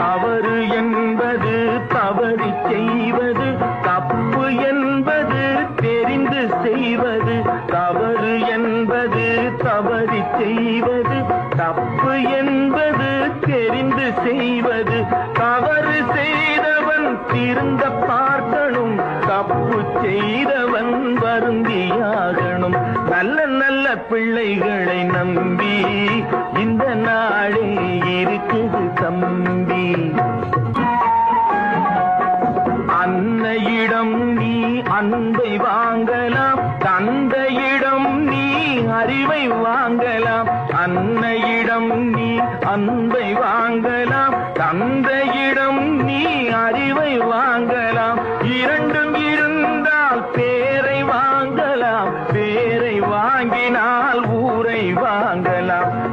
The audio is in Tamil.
தவறு என்பது தவறி செய்வது தப்பு என்பது தெரிந்து செய்வது தவறு என்பது தவறி செய்வது தப்பு என்பது தெரிந்து செய்வது தவறு செய்தவன் திருந்த பார்க்கணும் தப்பு செய்தவன் வருந்தியாகணும். நல்ல நல்ல பிள்ளைகளை நம்பி இந்த நாடே தம்பி. அன்னையிடம் நீ அன்பை வாங்கலாம். தந்தையிடம் நீ அறிவை வாங்கலாம். அன்னையிடம் நீ அன்பை வாங்கலாம். தந்தையிடம் நீ அறிவை வாங்கலாம். இரண்டும் இருந்தால் பேரை வாங்கலாம். பேரை வாங்கினால் ஊரை வாங்கலாம்.